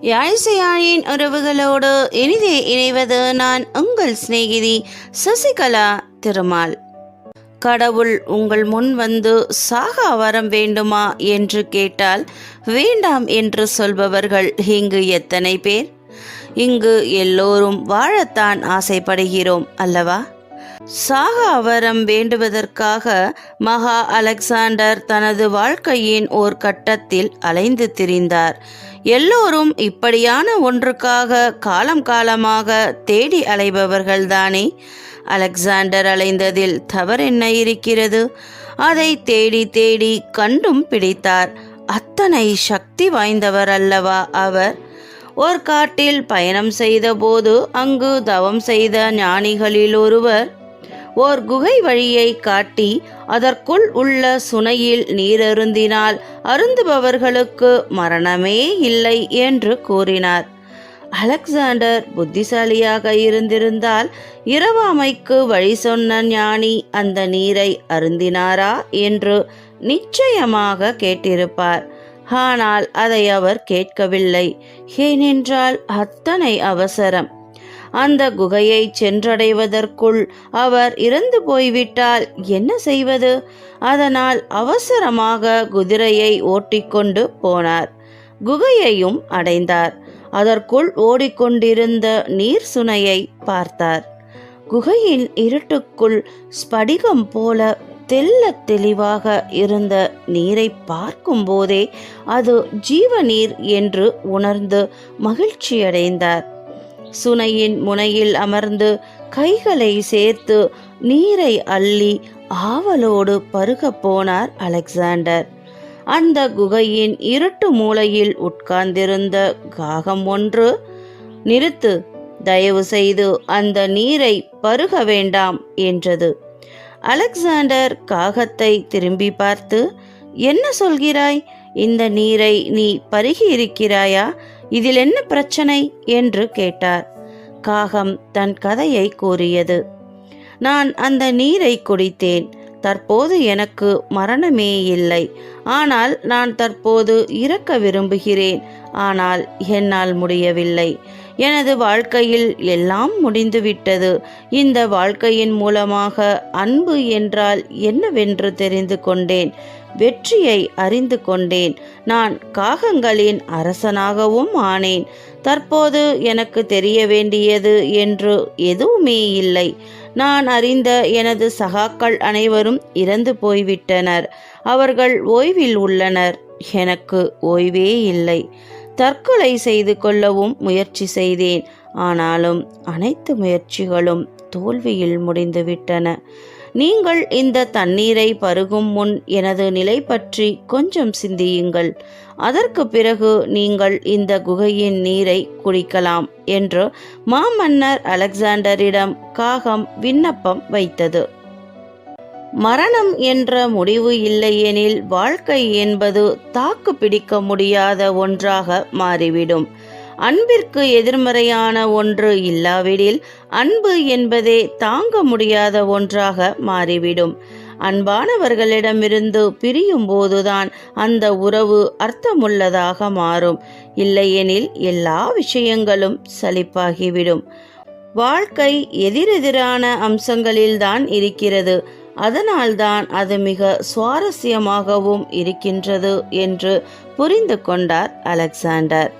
யாழிசையாழியின் உறவுகளோடு இனிதே இணைவது நான் உங்கள் சிநேகிதி சசிகலா திருமால். கடவுள் உங்கள் முன் வந்து சாகா வரம் வேண்டுமா என்று கேட்டால் வேண்டாம் என்று சொல்பவர்கள் இங்கு எத்தனை பேர்? இங்கு எல்லோரும் வாழத்தான் ஆசைப்படுகிறோம் அல்லவா? சாகா அவரம் வேண்டுவதற்காக மகா அலெக்சாண்டர் தனது வாழ்க்கையின் ஓர் கட்டத்தில் அலைந்து திரிந்தார். எல்லோரும் இப்படியான ஒன்றுக்காக காலம் காலமாக தேடி அலைபவர்கள்தானே அலெக்சாண்டர் அலைந்ததில் தவறென்ன இருக்கிறது? அதை தேடி தேடி கண்டும் பிடித்தார். அத்தனை சக்தி வாய்ந்தவர் அல்லவா அவர்? ஒரு காட்டில் பயணம் செய்தபோது அங்கு தவம் செய்த ஞானிகளில் ஒருவர் ஓர் குகை வழியை காட்டி அதற்குள் உள்ள சுனையில் நீரருந்தினால் அருந்துபவர்களுக்கு மரணமே இல்லை என்று கூறினார். அலெக்சாண்டர் புத்திசாலியாக இருந்திருந்தால் இரவாமைக்கு வழி சொன்ன ஞானி அந்த நீரை அருந்தினாரா என்று நிச்சயமாக கேட்டிருப்பார். ஆனால் அதை அவர் கேட்கவில்லை. ஏனென்றால் அத்தனை அவசரம். அந்த குகையை சென்றடைவதற்குள் அவர் இறந்து போய்விட்டால் என்ன செய்வது? அதனால் அவசரமாக குதிரையை ஓட்டிக்கொண்டு போனார். குகையையும் அடைந்தார். அதற்குள் ஓடிக்கொண்டிருந்த நீர் சுனையை பார்த்தார். குகையின் இருட்டுக்குள் ஸ்படிகம் போல தெல்ல தெளிவாக இருந்த நீரை பார்க்கும்போதே அது ஜீவநீர் என்று உணர்ந்து மகிழ்ச்சியடைந்தார். சுனையின் முனையில் அமர்ந்து கைகளை சேர்த்து நீரை அள்ளி ஆவலோடு பருகப் போனார் அலெக்சாண்டர். அந்த குகையின் இருட்டு மூலையில் உட்கார்ந்திருந்த காகம் ஒன்று நிறுத்து தயவு செய்து அந்த நீரை பருக வேண்டாம் என்றது. அலெக்சாண்டர் காகத்தை திரும்பி பார்த்து என்ன சொல்கிறாய்? இந்த நீரை நீ பருகி இருக்கிறாயா இதில் என்ன பிரச்சனை? என்று கேட்டார். காகம் தன் கதையை கூறியது. நான் அந்த நீரை குடித்தேன். தற்போது எனக்கு மரணமே இல்லை. ஆனால் நான் தற்போது இறக்க விரும்புகிறேன். ஆனால் என்னால் முடியவில்லை. எனது வாழ்க்கையில் எல்லாம் முடிந்துவிட்டது. இந்த வாழ்க்கையின் மூலமாக அன்பு என்றால் என்னவென்று தெரிந்து கொண்டேன். வெற்றியை அறிந்து கொண்டேன். நான் காகங்களின் அரசனாகவும் ஆனேன். தற்போது எனக்கு தெரிய வேண்டியது என்று எதுவுமே இல்லை. நான் அறிந்த எனது சகாக்கள் அனைவரும் இறந்து போய்விட்டனர். அவர்கள் ஓய்வில் உள்ளனர். எனக்கு ஓய்வே இல்லை. தற்கொலை செய்து கொள்ளவும் முயற்சி செய்தேன். ஆனாலும் அனைத்து முயற்சிகளும் தோல்வியில் முடிந்துவிட்டன. நீங்கள் இந்த தண்ணீரை பருகும் முன் எனது நிலை பற்றி கொஞ்சம் சிந்தியுங்கள். அதற்கு பிறகு நீங்கள் இந்த குகையின் நீரை குடிக்கலாம் என்று மாமன்னர் அலெக்சாண்டரிடம் காகம் விண்ணப்பம் வைத்தது. மரணம் என்ற முடிவு இல்லையெனில் வாழ்க்கை என்பது தாக்கு பிடிக்க முடியாத ஒன்றாக மாறிவிடும். அன்பிற்கு எதிர்மறையான ஒன்று இல்லாவிடில் அன்பு என்பதே தாங்க முடியாத ஒன்றாக மாறிவிடும். அன்பானவர்களிடமிருந்து பிரியும் போதுதான் அந்த உறவு அர்த்தமுள்ளதாக மாறும். இல்லையெனில் எல்லா விஷயங்களும் சலிப்பாகிவிடும். வாழ்க்கை எதிரெதிரான அம்சங்களில்தான் இருக்கிறது. அதனால்தான் அது மிக சுவாரஸ்யமாகவும் இருக்கின்றது என்று புரிந்து கொண்டார் அலெக்சாண்டர்.